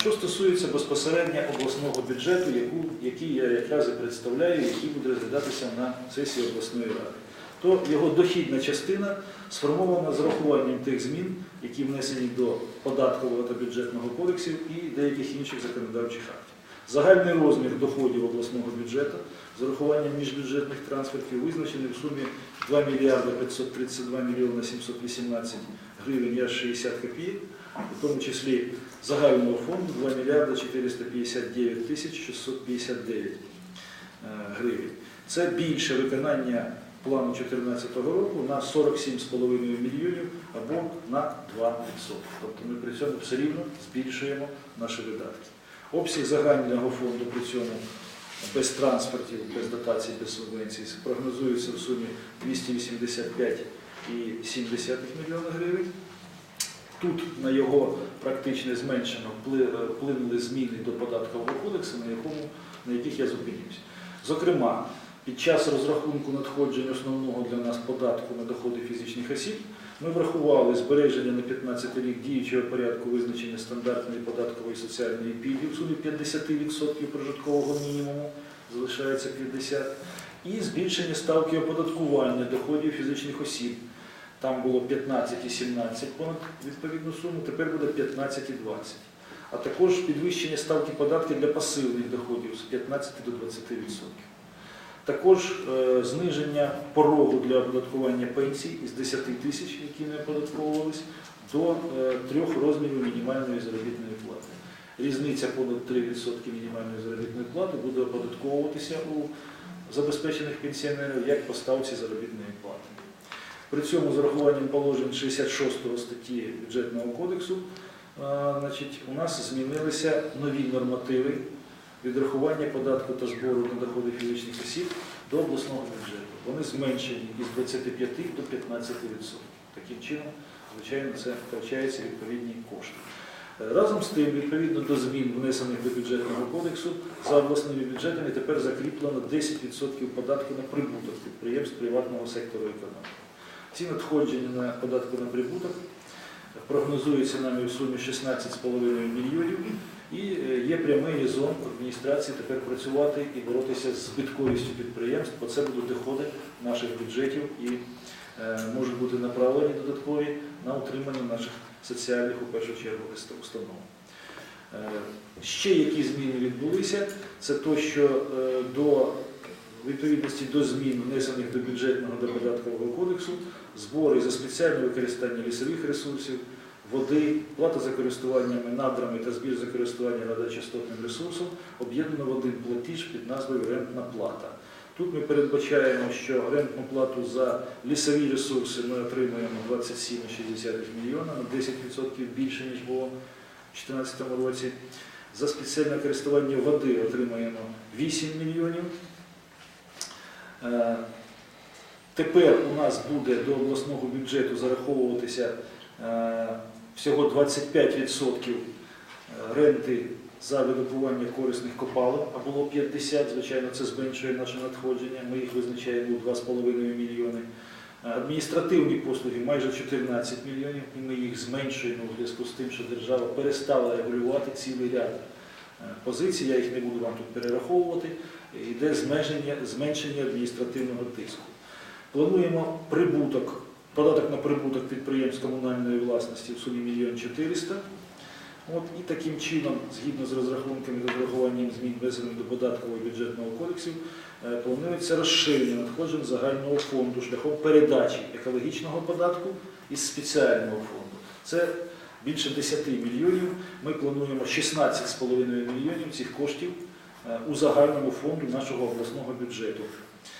Що стосується безпосередньо обласного бюджету, яку, який я якраз і представляю, який буде розглядатися на сесії обласної ради, то його дохідна частина сформована з урахуванням тих змін, які внесені до податкового та бюджетного кодексів і деяких інших законодавчих актів. Загальний розмір доходів обласного бюджету з урахуванням міжбюджетних трансфертів визначений в сумі 2 мільярди 532 мільйони 718 гривень аж 60 копійок, у тому числі загального фонду 2 мільярди 459 тисяч 659 е, гривень. Це більше виконання плану 2014 року на 47,5 мільйонів або на 2%. Тобто ми при цьому все рівно збільшуємо наші видатки. Обсяг загального фонду при цьому без трансфертів, без дотацій, без субвенцій прогнозується в сумі 285,7 мільйона гривень. Тут на його практичне зменшення вплинули зміни до податкового кодексу, на, якому, на яких я зупинюся. Зокрема, під час розрахунку надходжень основного для нас податку на доходи фізичних осіб ми врахували збереження на 15 рік діючого порядку визначення стандартної податкової соціальної пільги в сумі 50% прожиткового мінімуму, залишається 50%, і збільшення ставки оподаткування доходів фізичних осіб. Там було 15 і 17 понад відповідну суму, тепер буде 15 і 20. А також підвищення ставки податки для пасивних доходів з 15 до 20%. Також е, зниження порогу для оподаткування пенсій із 10 тисяч, які не оподатковувались, до е, трьох розмірів мінімальної заробітної плати. Різниця понад 3% мінімальної заробітної плати буде оподатковуватися у забезпечених пенсіонерів як по ставці заробітної плати. При цьому з урахуванням положень 66 статті бюджетного кодексу е, значить, у нас змінилися нові нормативи відрахування податку та збору на доходи фізичних осіб до обласного бюджету. Вони зменшені із 25 до 15%. Таким чином, звичайно, це втрачаються відповідні кошти. Е, Разом з тим, відповідно до змін, внесених до бюджетного кодексу, за обласними бюджетами тепер закріплено 10% податку на прибуток підприємств приватного сектору економіки. Ці надходження на податку на прибуток прогнозуються нами в сумі 16,5 мільйонів. І е, є прямий резон адміністрації тепер працювати і боротися з збитковістю підприємств, бо це будуть доходи наших бюджетів і е, можуть бути направлені додаткові на утримання наших соціальних, у першу чергу, установ. Е, Ще які зміни відбулися, це то, що до відповідності до змін, внесених до бюджетного до податкового кодексу, збори за спеціальне використання лісових ресурсів, води, плата за користуваннями надрами та збір за користування радіочастотним ресурсом об'єднано в один платіж під назвою рентна плата. Тут ми передбачаємо, що рентну плату за лісові ресурси ми отримуємо 27,6 мільйона на 10% більше, ніж було в 2014 році. За спеціальне користування води отримаємо 8 мільйонів. Е, Тепер у нас буде до обласного бюджету зараховуватися е, всього 25% ренти за видобування корисних копалин, а було 50, звичайно, це зменшує наше надходження, ми їх визначаємо у 2,5 мільйони. Е, Адміністративні послуги майже 14 мільйонів, і ми їх зменшуємо у зв'язку з тим, що держава перестала регулювати цілий ряд е, позицій, я їх не буду вам тут перераховувати, йде зменшення, зменшення адміністративного тиску. Плануємо прибуток, податок на прибуток підприємств комунальної власності в сумі 1 400 От, і таким чином, згідно з розрахунками та врахуванням змін, внесених до податкового бюджетного кодексів, е, планується розширення надходжень загального фонду шляхом передачі екологічного податку із спеціального фонду. Це більше 10 мільйонів. Ми плануємо 16,5 мільйонів цих коштів е, у загальному фонду нашого обласного бюджету